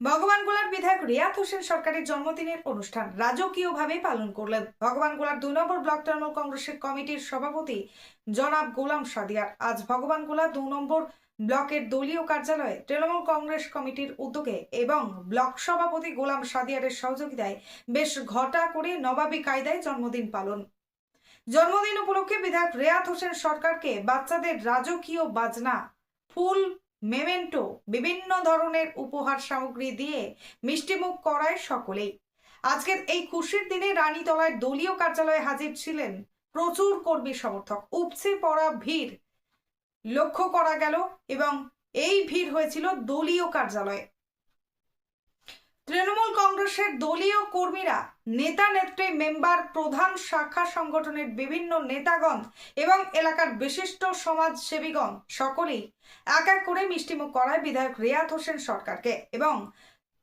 ভগবানগোলার বিধায়ক রিয়াত হোসেন সরকারের জন্মদিনের অনুষ্ঠান রাজকীয়ভাবে পালন করলেন। ভগবান ভগবানগোলার দুই নম্বর ব্লক তৃণমূল কংগ্রেসের কমিটির সভাপতি জনাব গোলাম সাদিয়ার। আজ ভগবান ভগবানগোলা দু নম্বর ব্লকের দলীয় কার্যালয়ে তৃণমূল কংগ্রেস কমিটির উদ্যোগে এবং ব্লক সভাপতি গোলাম সাদিয়ারের সহযোগিতায় বেশ ঘটা করে নবাবী কায়দায় জন্মদিন পালন। জন্মদিন উপলক্ষে বিধায়ক রেয়াত হোসেন সরকারকে বাচ্চাদের রাজকীয় বাজনা, ফুল মেমেন্টো বিভিন্ন ধরনের উপহার সামগ্রী দিয়ে মিষ্টিমুখ করায় সকলেই। আজকের এই খুশির দিনে রানীতলায় দলীয় কার্যালয়ে হাজির ছিলেন প্রচুর কর্মী সমর্থক। উপচে পড়া ভিড় লক্ষ্য করা গেল এবং এই ভিড় হয়েছিল দলীয় কার্যালয়ে। তৃণমূল কংগ্রেসের দলীয় কর্মীরা, নেতা নেত্রী, মেম্বার, প্রধান শাখা সংগঠনের বিভিন্ন নেতাগণ এবং এলাকার বিশিষ্ট সমাজসেবীগণ সকলেই এক এক করে মিষ্টিমুখ করায় বিধায়ক রেয়াত হোসেন সরকারকে এবং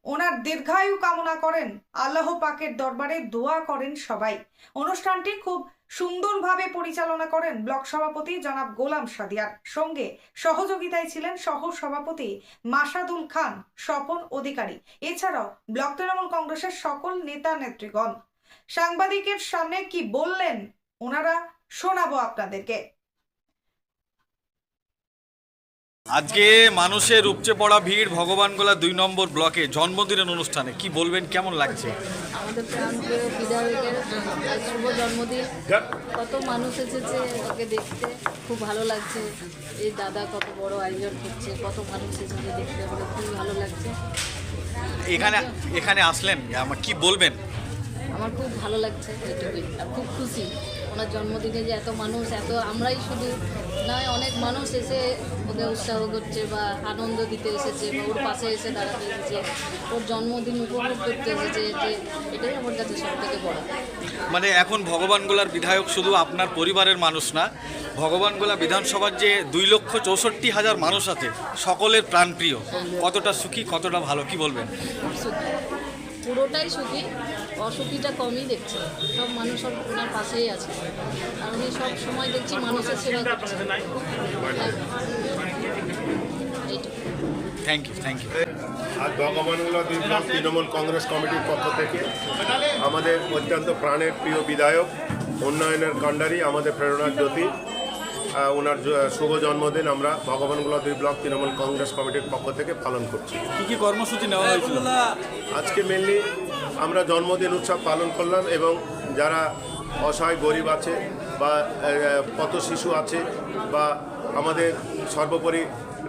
ওনার দীর্ঘায়ু কামনা করেন। আল্লাহ পাকের দরবারে দোয়া করেন সবাই। অনুষ্ঠানটি খুব সুন্দরভাবে পরিচালনা করেন ব্লক সভাপতি জনাব গোলাম সাদিয়ার। সঙ্গে সহযোগিতায় ছিলেন সহ সভাপতি মাসাদুল খান, স্বপন অধিকারী। এছাড়াও ব্লক তৃণমূল কংগ্রেসের সকল নেতা নেত্রীগণ। সাংবাদিকের সামনে কি বললেন, ওনারা শোনাবো আপনাদেরকে। আজকে মানুষের উপচে পড়া ভিড় ভগবানগোলা দুই নম্বর ব্লকে জন্মদিনের অনুষ্ঠানে কি বলবেন কেমন লাগছে? আমাদের প্রাণপ্রিয় বিধায়কের শুভ জন্মদিন। কত মানুষ এসেছে ওকে দেখতে খুব ভালো লাগছে। এই দাদা কত বড় আয়োজন করছে কত মানুষ এসেছে দেখতে আমাদের খুবই ভালো লাগছে। এখানে এখানে আসলেন আমার কি বলবেন? আমার খুব ভালো লাগছে এটুকুই আর খুব খুশি। ওনার জন্মদিনে যে এত মানুষ এত আমরাই শুধু নয় অনেক মানুষ এসে ওকে উৎসাহ করছে বা আনন্দ দিতে এসেছে বা ওর পাশে এসে দাঁড়াতে এসেছে ওর জন্মদিন উপভোগ করতে এসেছে যে এটাই আমার কাছে সব থেকে বড়। মানে এখন ভগবানগোলার বিধায়ক শুধু আপনার পরিবারের মানুষ না ভগবানগোলা বিধানসভার যে দুই লক্ষ চৌষট্টি হাজার মানুষ আছে সকলের প্রাণপ্রিয় কতটা সুখী কতটা ভালো কি বলবেন? পুরোটাই সুখী। অসুখীটা কমই দেখছে। সব মানুষ ওর- ওনার পাশেই আছে। আর উনি সব সময় দেখছি মানুষের সেবা করছে। থ্যাংক ইউ থ্যাংক ইউ আজ ভগবানগুলা দুই তৃণমূল কংগ্রেস কমিটির পক্ষ থেকে আমাদের অত্যন্ত প্রাণের প্রিয় বিধায়ক উন্নয়নের কাণ্ডারি আমাদের প্রেরণার জ্যোতি ওনার শুভ জন্মদিন আমরা ভগবানগুলা দুই ব্লক তৃণমূল কংগ্রেস কমিটির পক্ষ থেকে পালন করছি। কি কি কর্মসূচি নেওয়া হয়েছিল? আজকে মেনলি আমরা জন্মদিন উৎসব পালন করলাম এবং যারা অসহায় গরিব আছে বা কত শিশু আছে বা আমাদের সর্বোপরি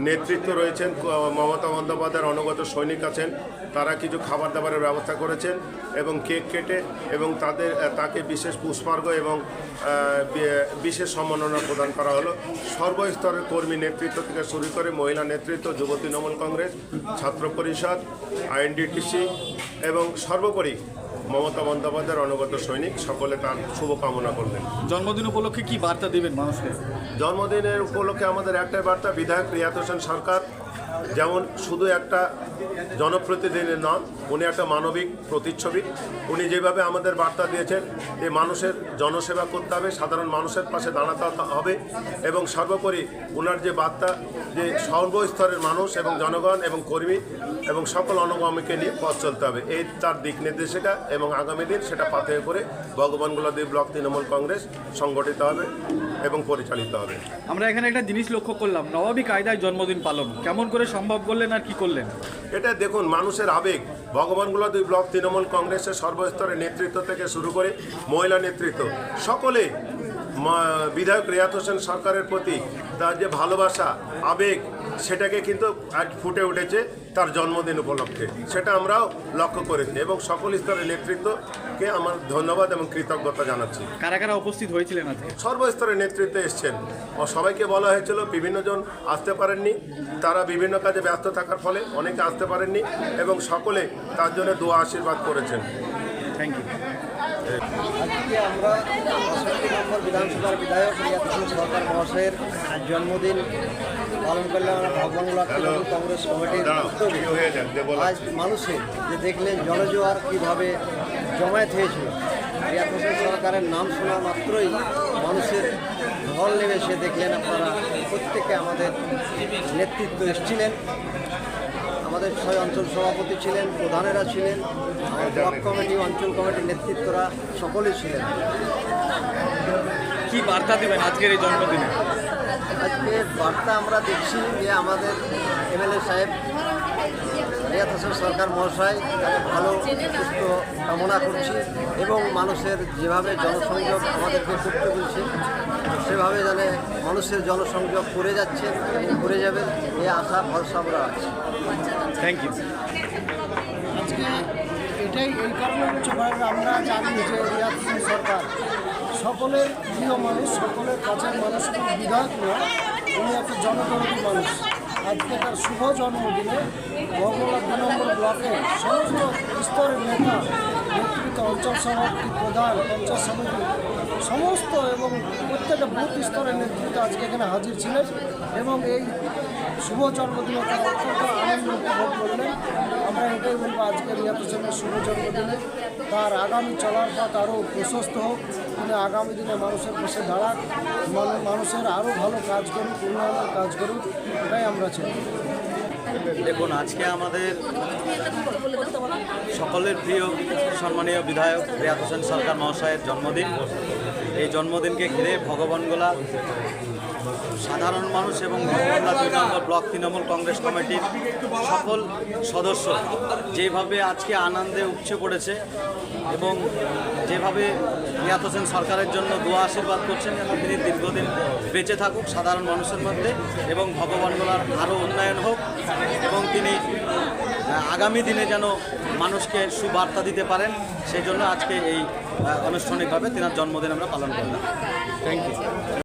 নেতৃত্ব রয়েছেন মমতা বন্দ্যোপাধ্যায়ের অনুগত সৈনিক আছেন, তারা কিছু খাবার দাবারের ব্যবস্থা করেছেন এবং কেক কেটে এবং তাদের তাকে বিশেষ পুষ্পার্ঘ এবং বিশেষ সম্মাননা প্রদান করা হলো। সর্বস্তরের কর্মী নেতৃত্ব থেকে শুরু করে মহিলা নেতৃত্ব, যুব তৃণমূল কংগ্রেস, ছাত্র পরিষদ, আইএনডিটিসি এবং সর্বোপরি মমতা বন্দ্যোপাধ্যায়ের অনুগত সৈনিক সকলে তার শুভকামনা করলেন জন্মদিন উপলক্ষে কি বার্তা দিবেন মানুষকে? জন্মদিনের উপলক্ষে আমাদের একটাই বার্তা বিধায়ক রিয়াত হোসেন সরকার। যেমন শুধু একটা জনপ্রতিনিধি নন উনি একটা মানবিক প্রতিচ্ছবি। উনি যেভাবে আমাদের বার্তা দিয়েছেন যে মানুষের জনসেবা করতে হবে সাধারণ মানুষের পাশে দাঁড়াতে হবে এবং সর্বোপরি ওনার যে বার্তা যে সর্বস্তরের মানুষ এবং জনগণ এবং কর্মী এবং সকল অনুগামীকে নিয়ে পথ চলতে হবে। এই তার দিক নির্দেশিকা এবং আগামী দিন সেটা পাথে করে ভগবানগুলা দুই ব্লক তৃণমূল কংগ্রেস সংগঠিত হবে এবং পরিচালিত হবে। আমরা এখানে একটা জিনিস লক্ষ্য করলাম নবাবী কায়দায় জন্মদিন পালন। কেমন করে সম্ভব করলেন আর কি করলেন? এটা দেখুন মানুষের আবেগ। ভগবানগুলো দুই ব্লক তৃণমূল কংগ্রেসের সর্বস্তরের নেতৃত্ব থেকে শুরু করে মহিলা নেতৃত্ব সকলে বিধায়ক রিয়াত হোসেন সরকারের প্রতি তার যে ভালোবাসা আবেগ সেটাকে কিন্তু আজ ফুটে উঠেছে তার জন্মদিন উপলক্ষে। সেটা আমরাও লক্ষ্য করেছি এবং সকল স্তরের নেতৃত্বকে আমার ধন্যবাদ এবং কৃতজ্ঞতা জানাচ্ছি। কারা কারা উপস্থিত হয়েছিলেন আজকে? সর্বস্তরের নেতৃত্বে এসছেন। ও সবাইকে বলা হয়েছিল বিভিন্ন জন আসতে পারেননি। তারা বিভিন্ন কাজে ব্যস্ত থাকার ফলে অনেকে আসতে পারেননি এবং সকলে তার জন্য দোয়া আশীর্বাদ করেছেন। থ্যাংক ইউ আজকে আমরা পঁয়ষট্টি নম্বর বিধানসভার বিধায়ক সরকার মহাশয়ের জন্মদিন পালন করলাম আমরা ভগবানগুলা তৃণমূল কংগ্রেস কমিটির হয়ে। আজ মানুষের যে দেখলেন জনজোয়ার কীভাবে জমায়েত হয়েছিল হোসেন সরকারের নাম শোনা মাত্রই মানুষের ঢল নেমে সে দেখলেন আপনারা প্রত্যেকে আমাদের নেতৃত্ব এসেছিলেন। আমাদের ছয় অঞ্চল সভাপতি ছিলেন প্রধানেরা ছিলেন ব্লক কমিটি অঞ্চল কমিটির নেতৃত্বরা সকলেই ছিলেন। কি বার্তা দিবেন আজকের এই জন্মদিনে? আজকে বার্তা আমরা দেখছি যে আমাদের এমএলএ সাহেব রিয়াত হোসেন সরকার মহাশয় তাকে ভালো সুস্থ কামনা করছি এবং মানুষের যেভাবে জনসংযোগ আমাদেরকে করতে বলছে সেভাবে জানে মানুষের জনসংযোগ করে যাচ্ছে করে যাবে এই আশা ভরসা আমরা আছি থ্যাংক ইউ আজকে এটাই এই কারণে হচ্ছে আমরা জানি যে রিয়াদ হোসেন সরকার সকলের প্রিয় মানুষ, সকলের কাছের মানুষ বিধায়ক না উনি একটা জনদরদী মানুষ। আজকে তার শুভ জন্মদিনে বগুড়া দু নম্বর ব্লকে সমস্ত স্তরের নেতা অঞ্চল সভাপতি প্রধান, পঞ্চায়েত সমিতি সমস্ত এবং প্রত্যেকটা বুথ স্তরের নেতৃত্ব আজকে এখানে হাজির ছিলেন এবং এই শুভ জন্মদিনে তারা অত্যন্ত আনন্দ উপভোগ করলেন। আমরা এটাই বলব আজকে হোসেনের শুভ জন্মদিনে। তার আগামী চলার পথ আরও প্রশস্ত হোক। তিনি আগামী দিনে মানুষের পাশে দাঁড়াক, মানু- মানুষের আরও ভালো কাজ করুক, উন্নয়নের কাজ করুক, এটাই আমরা চাই। দেখুন, আজকে আমাদের সকলের প্রিয় সম্মানীয় বিধায়ক রিয়াদ হোসেন সরকার মহাশয়ের জন্মদিন। এই জন্মদিনকে ঘিরে ভগবানগোলা সাধারণ মানুষ এবং দুই নম্বর ব্লক তৃণমূল কংগ্রেস কমিটির সকল সদস্য যেভাবে আজকে আনন্দে উপচে পড়েছে এবং যেভাবে রিয়াদ হোসেন সরকারের জন্য দোয়া আশীর্বাদ করছেন যেন তিনি দীর্ঘদিন বেঁচে থাকুক সাধারণ মানুষের মধ্যে এবং ভগবানগোলার আরও উন্নয়ন হোক এবং তিনি আগামী দিনে যেন মানুষকে সুবার্তা দিতে পারেন সেই জন্য আজকে এই আনুষ্ঠানিকভাবে তেনার জন্মদিন আমরা পালন করলাম। Thank you